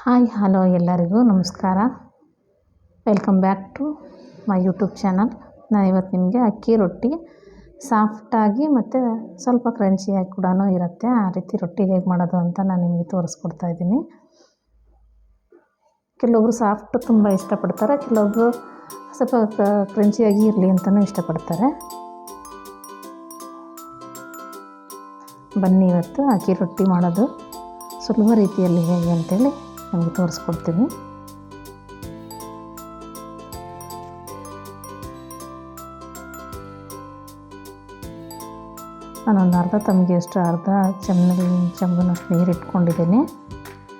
Hi, hello ಎಲ್ಲರಿಗೂ ನಮಸ್ಕಾರ. Welcome back to my YouTube channel ನಾನು ಇವತ್ತು ನಿಮಗೆ ಅಕ್ಕಿ ರೊಟ್ಟಿ ಸಾಫ್ಟಾಗಿ ಮತ್ತು ಸ್ವಲ್ಪ ಕ್ರಂಚಿಯಾಗಿ ಕೂಡ ಇರುತ್ತೆ. ಆ ರೀತಿ ರೊಟ್ಟಿ ಹೇಗೆ ಮಾಡೋದು ಅಂತ ನಾನು ನಿಮಗೆ ತೋರಿಸ್ಕೊಡ್ತಾ ಇದ್ದೀನಿ. ಕೆಲವೊಬ್ರು ಸಾಫ್ಟ್ ತುಂಬ ಇಷ್ಟಪಡ್ತಾರೆ, ಕೆಲವೊಬ್ರು ಸ್ವಲ್ಪ ಕ್ರಂಚಿಯಾಗಿ ಇರಲಿ ಅಂತಲೂ ಇಷ್ಟಪಡ್ತಾರೆ. ಬನ್ನಿ ಇವತ್ತು ಅಕ್ಕಿ ರೊಟ್ಟಿ ಮಾಡೋದು. ಸುಲಭ ರೀತಿಯಲ್ಲಿ ಹೇಗೆ ಅಂತೇಳಿ ನಿಮಗೆ ತೋರಿಸ್ಕೊಡ್ತೀನಿ. ನಾನೊಂದು ಅರ್ಧ ತಮಗೆಯಷ್ಟು ಅರ್ಧ ಚಮ್ನಲ್ಲಿ ಚಂಬನಷ್ಟು ನೀರು ಇಟ್ಕೊಂಡಿದ್ದೀನಿ.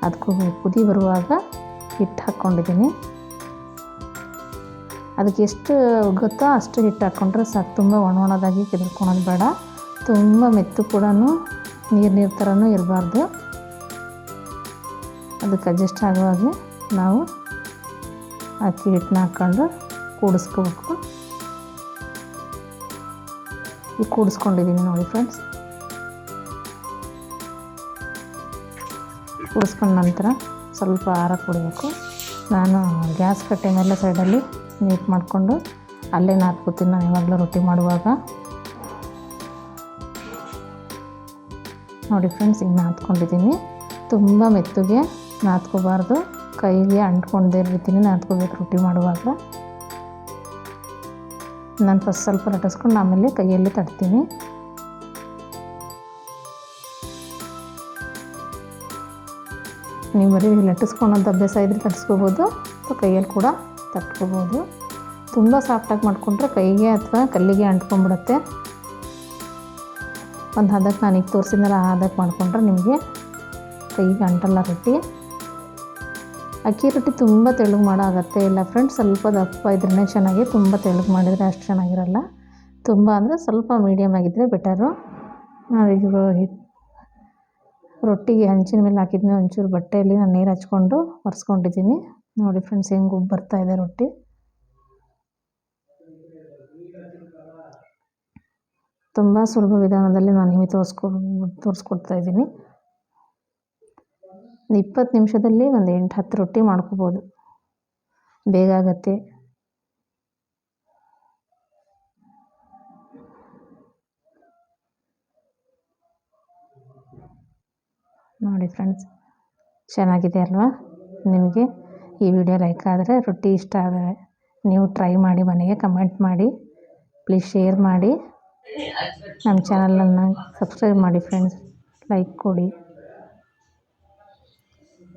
ಅದಕ್ಕೂ ಕುದಿ ಬರುವಾಗ ಹಿಟ್ಟು ಹಾಕ್ಕೊಂಡಿದ್ದೀನಿ. ಅದಕ್ಕೆ ಎಷ್ಟು ಗೊತ್ತೋ ಅಷ್ಟು ಹಿಟ್ಟು ಹಾಕ್ಕೊಂಡ್ರೆ ಸಾಕು. ತುಂಬ ಒಣ ಒಣದಾಗಿ ಕೆದರ್ಕೊಳೋದು ಬೇಡ. ತುಂಬ ಮೆತ್ತು ಕೂಡ ನೀರು ನೀರು ಥರನೂ ಇರಬಾರ್ದು. ಅದಕ್ಕೆ ಅಡ್ಜಸ್ಟ್ ಆಗುವಾಗೆ ನಾವು ಅಕ್ಕಿ ಹಿಟ್ಟನ್ನ ಹಾಕ್ಕೊಂಡು ಕೂಡಿಸ್ಕೋಬೇಕು. ಈಗ ಕೂಡಿಸ್ಕೊಂಡಿದ್ದೀನಿ ನೋಡಿ ಫ್ರೆಂಡ್ಸ್ ಕೂಡಿಸ್ಕೊಂಡ ನಂತರ ಸ್ವಲ್ಪ ಆರ ಕೊಡಬೇಕು. ನಾನು ಗ್ಯಾಸ್ ಕಟ್ಟೆ ಮೇಲೆ ಸೈಡಲ್ಲಿ ನೀಟ್ ಮಾಡಿಕೊಂಡು ಅಲ್ಲೇ ನಾದ್ಕೋತೀನಿ ನಾನು ಯಾವಾಗಲೂ ರೊಟ್ಟಿ ಮಾಡುವಾಗ. ನೋಡಿ ಫ್ರೆಂಡ್ಸ್ ಈಗ ನಾದ್ಕೊಂಡಿದ್ದೀನಿ. ತುಂಬ ಮೆತ್ತಗೆ ನಾದ್ಕೋಬಾರ್ದು ಕೈಗೆ ಅಂಟ್ಕೊಂಡೇ ರೀತಿನೇ ನಾದ್ಕೋಬೇಕು ರೊಟ್ಟಿ ಮಾಡುವಾಗ. ನಾನು ಫಸ್ಟ್ ಸ್ವಲ್ಪ ಲಟ್ಟಿಸ್ಕೊಂಡು ಆಮೇಲೆ ಕೈಯಲ್ಲಿ ತಡ್ತೀನಿ ನೀವು ಬರೀ ಲಟ್ಟಿಸ್ಕೊಳೋಂಥ ಅಭ್ಯಾಸ ಇದ್ದರೆ ತಟ್ಸ್ಕೋಬೋದು, ಅಥವಾ ಕೈಯಲ್ಲಿ ಕೂಡ ತಟ್ಕೋಬೋದು. ತುಂಬ ಸಾಫ್ಟಾಗಿ ಮಾಡಿಕೊಂಡ್ರೆ ಕೈಗೆ ಅಥವಾ ಕಲ್ಲಿಗೆ ಅಂಟ್ಕೊಂಡ್ಬಿಡುತ್ತೆ. ಒಂದು ಹದಕ್ಕೆ ನಾನು ಈಗ ತೋರಿಸಿದ್ನಲ್ಲ, ಆ ಹದಕ್ಕೆ ಮಾಡಿಕೊಂಡ್ರೆ ನಿಮಗೆ ಕೈಗೆ ಅಂಟಲ್ಲ ರೊಟ್ಟಿ. ಅಕ್ಕಿ ರೊಟ್ಟಿ ತುಂಬ ತೆಳುಗು ಮಾಡೋ ಇಲ್ಲ ಫ್ರೆಂಡ್ಸ್ ಸ್ವಲ್ಪ ದಪ್ಪ ಇದ್ರೇ ಚೆನ್ನಾಗಿ ತುಂಬ ತೆಳುಗು ಮಾಡಿದರೆ ಅಷ್ಟು ಚೆನ್ನಾಗಿರಲ್ಲ. ತುಂಬ ಅಂದರೆ ಸ್ವಲ್ಪ ಮೀಡಿಯಮ್ ಆಗಿದ್ದರೆ ಬೆಟರು ನಾವೀಗ ರೊಟ್ಟಿಗೆ ಹಂಚಿನ ಮೇಲೆ ಹಾಕಿದ್ಮೇಲೆ ಒಂಚೂರು ಬಟ್ಟೆಯಲ್ಲಿ ನಾನು ನೀರು ಹಚ್ಕೊಂಡು ಒರೆಸ್ಕೊಂಡಿದ್ದೀನಿ. ನೋಡಿ ಫ್ರೆಂಡ್ಸ್ ಹೆಂಗೆ ಬರ್ತಾ ಇದೆ ರೊಟ್ಟಿ. ತುಂಬ ಸುಲಭ ವಿಧಾನದಲ್ಲಿ ನಾನು ನಿಮಗೆ ತೋರಿಸ್ಕೊ, ತೋರಿಸ್ಕೊಡ್ತಾ ಇದ್ದೀನಿ. ಇಪ್ಪತ್ತು ನಿಮಿಷದಲ್ಲಿ ಒಂದು ಎಂಟು ಹತ್ತು ರೊಟ್ಟಿ ಮಾಡ್ಕೋಬೋದು. ಬೇಗ ಆಗತ್ತೆ. ನೋಡಿ ಫ್ರೆಂಡ್ಸ್ ಚೆನ್ನಾಗಿದೆ ಅಲ್ವಾ? ನಿಮಗೆ ಈ ವಿಡಿಯೋ ಲೈಕ್ ಆದರೆ, ರೊಟ್ಟಿ ಇಷ್ಟ ಆದರೆ ನೀವು ಟ್ರೈ ಮಾಡಿ, ಮನೆಗೆ ಕಮೆಂಟ್ ಮಾಡಿ ಪ್ಲೀಸ್ ಶೇರ್ ಮಾಡಿ. ನಮ್ಮ ಚಾನಲನ್ನು ಸಬ್ಸ್ಕ್ರೈಬ್ ಮಾಡಿ ಫ್ರೆಂಡ್ಸ್ ಲೈಕ್ ಕೊಡಿ.